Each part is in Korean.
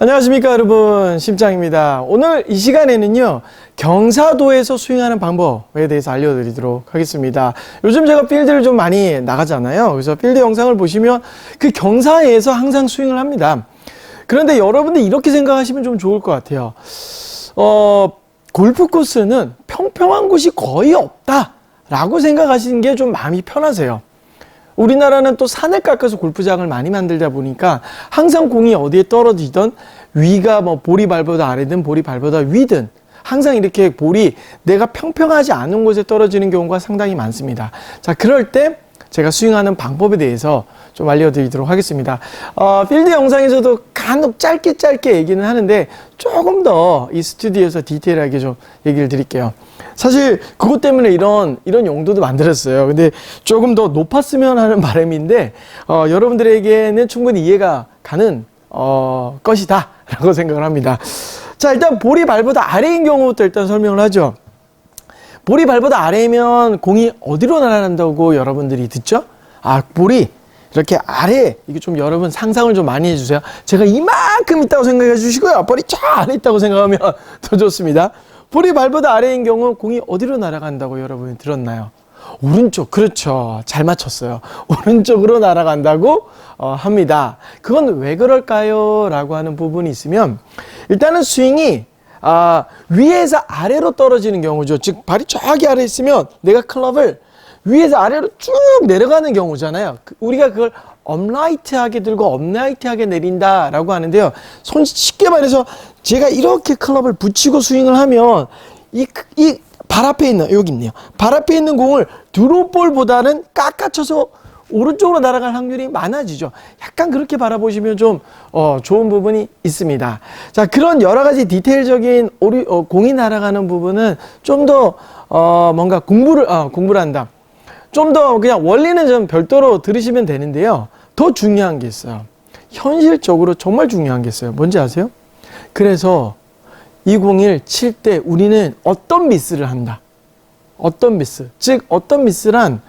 안녕하십니까 여러분. 심장입니다. 오늘 이 시간에는요 경사도에서 스윙하는 방법에 대해서 알려드리도록 하겠습니다. 요즘 제가 필드를 좀 많이 나가잖아요. 그래서 필드 영상을 보시면 그 경사에서 항상 스윙을 합니다. 그런데 여러분들 이렇게 생각하시면 좀 좋을 것 같아요. 어 골프 코스는 평평한 곳이 거의 없다 라고 생각하시는 게 좀 마음이 편하세요 우리나라는 또 산을 깎아서 골프장을 많이 만들다 보니까 항상 공이 어디에 떨어지던 위가 뭐 볼이 발보다 아래든 볼이 발보다 위든 항상 이렇게 볼이 내가 평평하지 않은 곳에 떨어지는 경우가 상당히 많습니다. 자, 그럴 때 제가 스윙하는 방법에 대해서 좀 알려드리도록 하겠습니다. 어, 필드 영상에서도 간혹 짧게 짧게 얘기는 하는데 조금 더 이 스튜디오에서 디테일하게 좀 얘기를 드릴게요. 사실 그것 때문에 이런 이런 용도도 만들었어요. 근데 조금 더 높았으면 하는 바람인데 어, 여러분들에게는 충분히 이해가 가는 어, 것이다라고 생각을 합니다. 자 일단 볼이 발보다 아래인 경우부터 일단 설명을 하죠. 볼이 발보다 아래면 공이 어디로 날아간다고 여러분들이 듣죠? 아 볼이 이렇게 아래 이게 좀 여러분 상상을 좀 많이 해주세요. 제가 이만큼 있다고 생각해 주시고요. 볼이 저 아래 있다고 생각하면 더 좋습니다. 볼이 발보다 아래인 경우 공이 어디로 날아간다고 여러분이 들었나요? 오른쪽 그렇죠 잘 맞췄어요 오른쪽으로 날아간다고 어, 합니다 그건 왜 그럴까요 라고 하는 부분이 있으면 일단은 스윙이 아, 위에서 아래로 떨어지는 경우죠 즉 발이 저기 아래 있으면 내가 클럽을 위에서 아래로 쭉 내려가는 경우잖아요 그- 우리가 그걸 업라이트하게 들고 업라이트하게 내린다라고 하는데요 손 쉽게 말해서 제가 이렇게 클럽을 붙이고 스윙을 하면 이, 이 발 앞에 있는 여기 있네요. 발 앞에 있는 공을 드롭볼보다는 깎아쳐서 오른쪽으로 날아갈 확률이 많아지죠. 약간 그렇게 바라보시면 좀 어, 좋은 부분이 있습니다. 자 그런 여러 가지 디테일적인 오리, 어, 공이 날아가는 부분은 좀더 어, 뭔가 공부를 어, 공부를 한다. 좀 더 그냥 원리는 좀 별도로 들으시면 되는데요. 더 중요한 게 있어요. 현실적으로 정말 중요한 게 있어요. 뭔지 아세요? 그래서 201 칠 때 우리는 어떤 미스를 한다. 어떤 미스. 즉, 어떤 미스란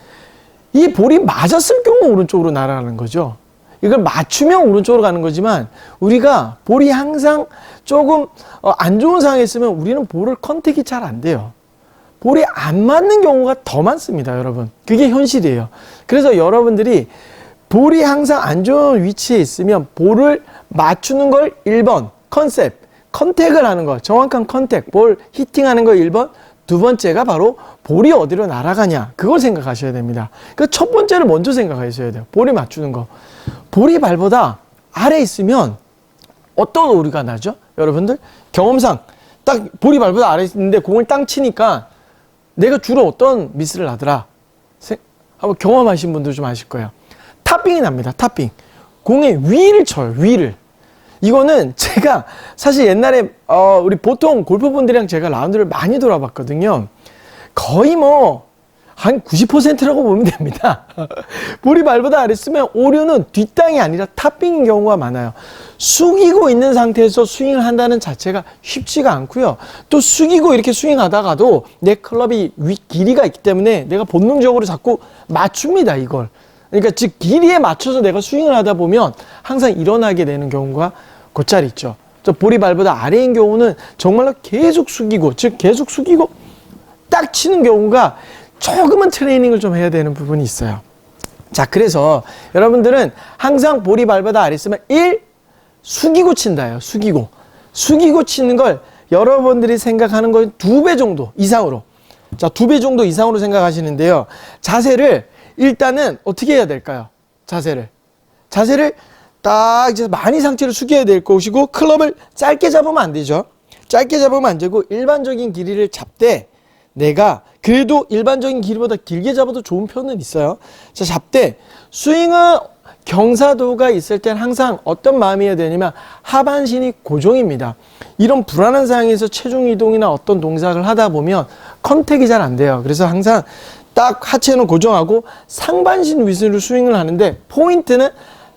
이 볼이 맞았을 경우 오른쪽으로 날아가는 거죠. 이걸 맞추면 오른쪽으로 가는 거지만 우리가 볼이 항상 조금 어, 안 좋은 상황에 있으면 우리는 볼을 컨택이 잘 안 돼요. 볼이 안 맞는 경우가 더 많습니다, 여러분. 그게 현실이에요. 그래서 여러분들이 볼이 항상 안 좋은 위치에 있으면 볼을 맞추는 걸 1번 컨셉, 컨택을 하는 거, 정확한 컨택, 볼 히팅하는 거 1번, 두 번째가 바로 볼이 어디로 날아가냐. 그걸 생각하셔야 됩니다. 그 첫 번째를 먼저 생각하셔야 돼요. 볼이 맞추는 거. 볼이 발보다 아래 있으면 어떤 오류가 나죠? 여러분들? 경험상 딱 볼이 발보다 아래 있는데 공을 땅 치니까 내가 주로 어떤 미스를 하더라. 세- 한번 경험하신 분들 좀 아실 거예요. 탑빙이 납니다. 탑빙. 공의 위를 쳐요. 위를. 이거는 제가 사실 옛날에 어 우리 보통 골프분들이랑 제가 라운드를 많이 돌아봤거든요. 거의 뭐 한 90%라고 보면 됩니다. 볼이 발보다 아래 쓰면 오류는 뒷땅이 아니라 탑빙인 경우가 많아요. 숙이고 있는 상태에서 스윙을 한다는 자체가 쉽지가 않고요. 또 숙이고 이렇게 스윙하다가도 내 클럽이 위 길이가 있기 때문에 내가 본능적으로 자꾸 맞춥니다, 이걸. 그러니까 즉 길이에 맞춰서 내가 스윙을 하다 보면 항상 일어나게 되는 경우가 곧잘 있죠. 저 볼이 발보다 아래인 경우는 정말로 계속 숙이고 즉 계속 숙이고 딱 치는 경우가 조금은 트레이닝을 좀 해야 되는 부분이 있어요. 자, 그래서 여러분들은 항상 볼이 발보다 아래 있으면 1. 숙이고 친다요. 숙이고. 숙이고 치는 걸 여러분들이 생각하는 건 두 배 정도 이상으로. 자, 두 배 정도 이상으로 생각하시는데요. 자세를 일단은 어떻게 해야 될까요? 자세를. 자세를 딱 이제 많이 상체를 숙여야 될 것이고 클럽을 짧게 잡으면 안 되죠. 짧게 잡으면 안 되고 일반적인 길이를 잡되 내가 그래도 일반적인 길이보다 길게 잡아도 좋은 편은 있어요. 자, 잡되 스윙은 경사도가 있을 땐 항상 어떤 마음이어야 되냐면 하반신이 고정입니다. 이런 불안한 상황에서 체중 이동이나 어떤 동작을 하다 보면 컨택이 잘 안 돼요. 그래서 항상 딱 하체는 고정하고 상반신 위주로 스윙을 하는데 포인트는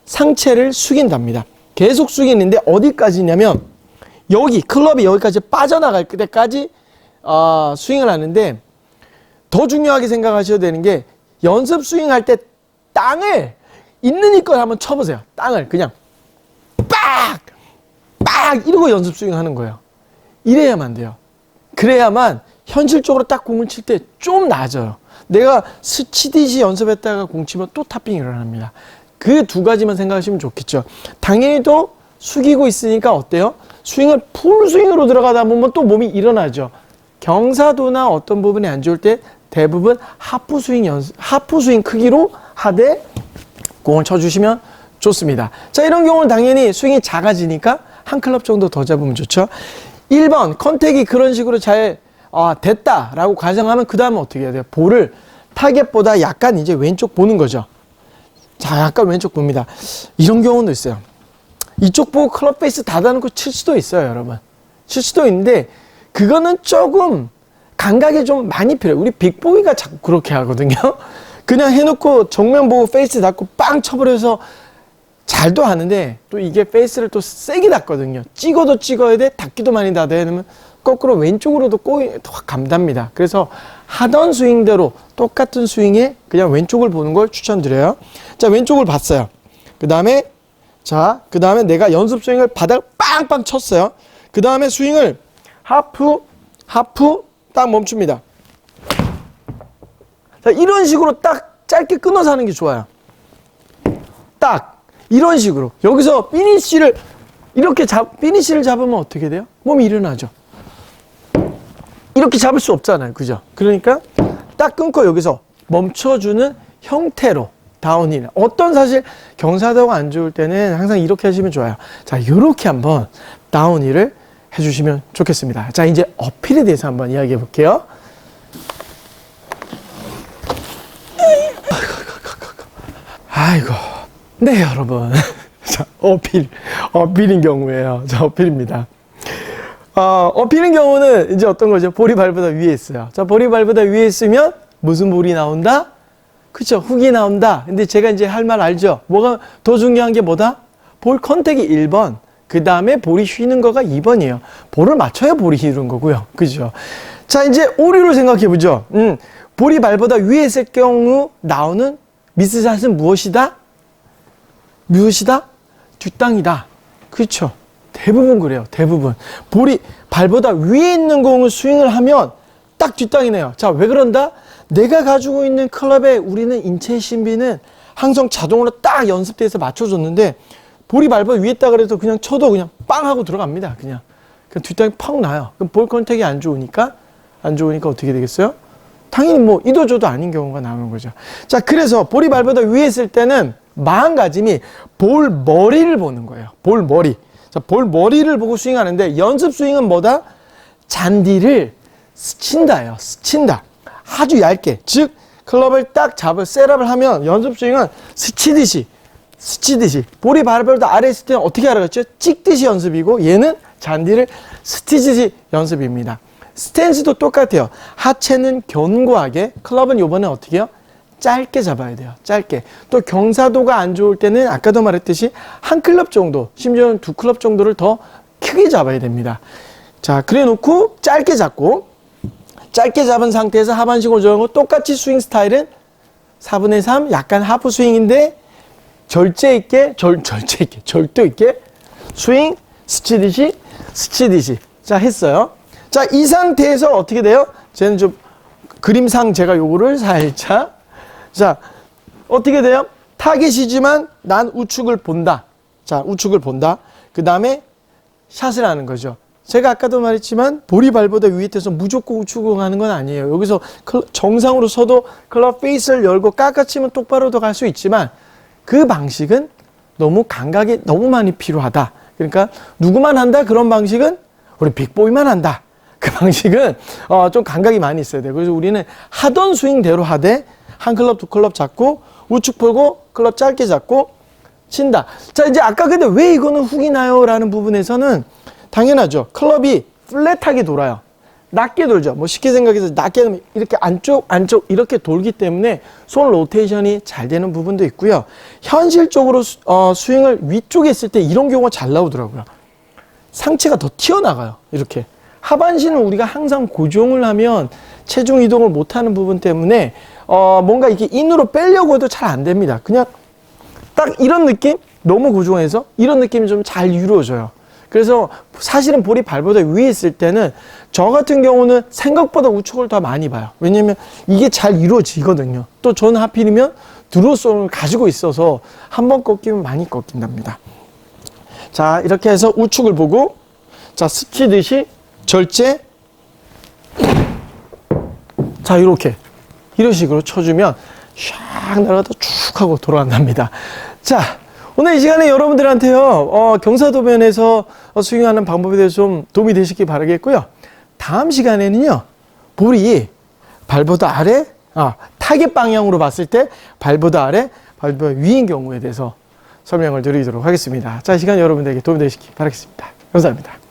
상체를 숙인답니다. 계속 숙이는데 어디까지냐면 여기 클럽이 여기까지 빠져나갈 때까지 어, 스윙을 하는데 더 중요하게 생각하셔야 되는 게 연습 스윙할 때 땅을 있는 이걸 한번 쳐보세요. 땅을 그냥 빡! 빡! 딱 이러고 연습 스윙 하는 거예요. 이래야만 돼요. 그래야만 현실적으로 딱 공을 칠 때좀 나아져요. 내가 스치듯이 연습했다가 공 치면 또 탑핑이 일어납니다. 그 두 가지만 생각하시면 좋겠죠. 당연히 또 숙이고 있으니까 어때요? 스윙을 풀 스윙으로 들어가다 보면 또 몸이 일어나죠. 경사도나 어떤 부분이 안 좋을 때 대부분 하프 스윙 연습, 하프 스윙 크기로 하되 공을 쳐주시면 좋습니다. 자, 이런 경우는 당연히 스윙이 작아지니까 한 클럽 정도 더 잡으면 좋죠. 1번, 컨택이 그런 식으로 잘 아, 됐다라고 가정하면 그 다음은 어떻게 해야 돼요? 볼을 타겟보다 약간 이제 왼쪽 보는 거죠. 자, 약간 왼쪽 봅니다. 이런 경우도 있어요. 이쪽 보고 클럽 페이스 닫아놓고 칠 수도 있어요, 여러분. 칠 수도 있는데, 그거는 조금 감각이 좀 많이 필요해요. 우리 빅보이가 자꾸 그렇게 하거든요. 그냥 해놓고 정면 보고 페이스 닫고 빵 쳐버려서 잘도 하는데 또 이게 페이스를 또 세게 닫거든요. 찍어도 찍어야 돼, 닫기도 많이 닫아야 되면 거꾸로 왼쪽으로도 꼬이, 확 감답니다. 그래서 하던 스윙대로 똑같은 스윙에 그냥 왼쪽을 보는 걸 추천드려요. 자, 왼쪽을 봤어요. 그 다음에 자, 그 다음에 내가 연습 스윙을 바닥 빵빵 쳤어요. 그 다음에 스윙을 하프, 하프 딱 멈춥니다. 자, 이런 식으로 딱 짧게 끊어서 하는 게 좋아요. 딱 이런 식으로 여기서 피니쉬를 이렇게 잡 피니쉬를 잡으면 어떻게 돼요? 몸이 일어나죠. 이렇게 잡을 수 없잖아요. 그죠? 그러니까 딱 끊고 여기서 멈춰주는 형태로 다운힐. 어떤 사실 경사도가 안 좋을 때는 항상 이렇게 하시면 좋아요. 자, 이렇게 한번 다운힐을 해주시면 좋겠습니다. 자, 이제 어필에 대해서 한번 이야기해 볼게요. 아이고. 네, 여러분. 자, 어필. 어필인 경우에요. 자, 어필입니다. 어, 어필인 경우는 이제 어떤 거죠? 볼이 발보다 위에 있어요. 자, 볼이 발보다 위에 있으면 무슨 볼이 나온다? 그쵸? 훅이 나온다. 근데 제가 이제 할 말 알죠? 뭐가 더 중요한 게 뭐다? 볼 컨택이 1번. 그 다음에 볼이 휘는 거가 2번이에요. 볼을 맞춰야 볼이 휘는 거고요. 그죠? 자, 이제 오류를 생각해 보죠. 음, 볼이 발보다 위에 있을 경우 나오는 미스샷은 무엇이다? 무엇이다? 뒷땅이다. 그렇죠. 대부분 그래요. 대부분. 볼이 발보다 위에 있는 공을 스윙을 하면 딱 뒷땅이네요. 자, 왜 그런다? 내가 가지고 있는 클럽에 우리는 인체 신비는 항상 자동으로 딱 연습대에서 맞춰줬는데 볼이 발보다 위에 있다 그래서 그냥 쳐도 그냥 빵 하고 들어갑니다. 그냥. 그 뒷땅이 펑 나요. 그럼 볼 컨택이 안 좋으니까 안 좋으니까 어떻게 되겠어요? 당연히 뭐 이도 저도 아닌 경우가 나오는 거죠. 자, 그래서 볼이 발보다 위에 있을 때는 마음가짐이 볼 머리를 보는 거예요. 볼 머리. 자, 볼 머리를 보고 스윙하는데 연습 스윙은 뭐다? 잔디를 스친다예요. 스친다. 아주 얇게. 즉 클럽을 딱 잡을 셋업을 하면 연습 스윙은 스치듯이 스치듯이 볼이 발보다 아래 있을 때는 어떻게 알아갔죠? 찍듯이 연습이고 얘는 잔디를 스치듯이 연습입니다. 스탠스도 똑같아요. 하체는 견고하게 클럽은 요번에 어떻게 해요? 짧게 잡아야 돼요. 짧게. 또 경사도가 안 좋을 때는 아까도 말했듯이 한 클럽 정도, 심지어는 두 클럽 정도를 더 크게 잡아야 됩니다. 자, 그래 놓고 짧게 잡고 짧게 잡은 상태에서 하반신을 조정하고 똑같이 스윙 스타일은 4분의 3 약간 하프 스윙인데 절제 있게 절 절제 있게 절도 있게 스윙 스치듯이 스치듯이 자 했어요. 자 이 상태에서 어떻게 돼요? 쟤는 좀 그림상 제가 요거를 살짝 자 어떻게 돼요? 타겟이지만 난 우측을 본다. 자 우측을 본다. 그 다음에 샷을 하는 거죠. 제가 아까도 말했지만 볼이 발보다 위에 있어서 무조건 우측으로 가는 건 아니에요. 여기서 클- 정상으로 서도 클럽 페이스를 열고 깎아치면 똑바로도 갈수 있지만 그 방식은 너무 감각이 너무 많이 필요하다. 그러니까 누구만 한다 그런 방식은 우리 빅보이만 한다. 그 방식은 어, 좀 감각이 많이 있어야 돼요. 그래서 우리는 하던 스윙대로 하되 한 클럽 두 클럽 잡고 우측 풀고 클럽 짧게 잡고 친다. 자 이제 아까 근데 왜 이거는 훅이 나요라는 부분에서는 당연하죠. 클럽이 플랫하게 돌아요. 낮게 돌죠. 뭐 쉽게 생각해서 낮게 하면 이렇게 안쪽 안쪽 이렇게 돌기 때문에 손 로테이션이 잘 되는 부분도 있고요. 현실적으로 수, 어, 스윙을 위쪽에 했을 때 이런 경우가 잘 나오더라고요. 상체가 더 튀어나가요. 이렇게. 하반신을 우리가 항상 고정을 하면 체중 이동을 못하는 부분 때문에 어, 뭔가 이렇게 인으로 빼려고 해도 잘 안 됩니다. 그냥 딱 이런 느낌? 너무 고정해서 이런 느낌이 좀 잘 이루어져요. 그래서 사실은 볼이 발보다 위에 있을 때는 저 같은 경우는 생각보다 우측을 더 많이 봐요. 왜냐면 이게 잘 이루어지거든요. 또 저는 하필이면 드로우성을 가지고 있어서 한 번 꺾이면 많이 꺾인답니다. 자, 이렇게 해서 우측을 보고 자, 스치듯이 절제 자, 이렇게 이런 식으로 쳐주면 샥 날아가다 쭉 하고 돌아간답니다. 자, 오늘 이 시간에 여러분들한테요, 어, 경사도면에서 어, 스윙하는 방법에 대해서 좀 도움이 되시기 바라겠고요. 다음 시간에는요, 볼이 발보다 아래, 아, 타겟 방향으로 봤을 때 발보다 아래, 발보다 위인 경우에 대해서 설명을 드리도록 하겠습니다. 자, 이 시간 여러분들에게 도움이 되시기 바라겠습니다. 감사합니다.